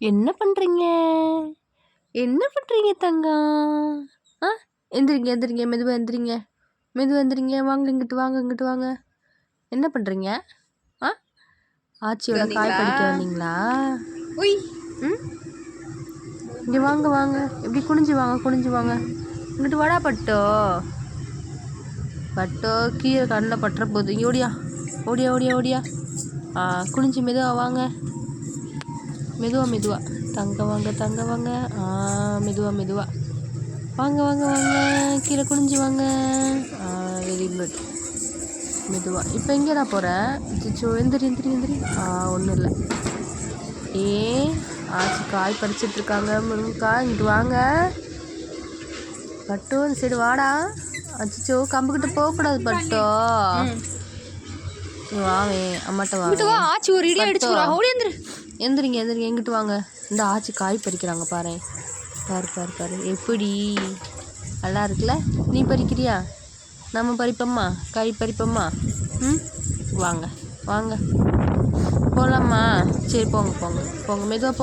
என்ன பண்ணுறீங்க என்ன பண்ணுறீங்க தங்கம்? ஆ எந்திரிங்க எந்திரிங்க மெதுவாக எந்திரிங்க. மெதுவாக எந்திரிங்க. வாங்க இங்கிட்டு வாங்க இங்கிட்டு வாங்க. என்ன பண்ணுறீங்க ஆ ஆச்சியோட காய் பறிக்க வந்தீங்களா? உய். ம்? இங்கே வாங்க வாங்க. இப்படி குனிஞ்சு வாங்க குனிஞ்சு வாங்க. இங்கிட்டு வாடா பட்டோ. பட்டோ கீரை கண்ணில் பட்டுற போகுது இங்கே ஓடியா. ஓடியா ஓடியா ஓடியா. ஆ குனிஞ்சு மெதுவாக வாங்க. மெதுவாக மெதுவாக தங்க வாங்க தங்க வாங்க ஆ மெதுவாக மெதுவாக வாங்க வாங்க வாங்க. கீழே குனிஞ்சு வாங்க. ஆ வெரி குட் மெதுவாக இப்போ எங்கேடா போகிற சிச்சோ எந்திரி எந்திரி எந்திரி. ஆ ஒன்றும் இல்லை. ஏ ஆச்சி காய் பறிச்சிட்டு இருக்காங்க. முருங்கைக்காய் இங்கிட்டு வாங்க. பட்டு இந்த சைடு வாடா. அச்சோ கம்புக்கிட்ட போகக்கூடாது பட்டோ. வாவே அம்மாட்ட வா ஆச்சி ஒரு இடி அடிச்சு எந்திரிங்க எந்திரிங்க எங்கிட்டு வாங்க? இந்த ஆச்சி காய் பறிக்கிறாங்க பாரு. பாரு பாரு பாரு. எப்படி? நல்லா இருக்குல்ல? நீ பறிக்கிறியா? நம்ம பறிப்போம்மா காய் பறிப்போம்மா ம்? வாங்க வாங்க. போகலாமா சரி போங்க போங்க. போங்க. மெதுவாக போங்க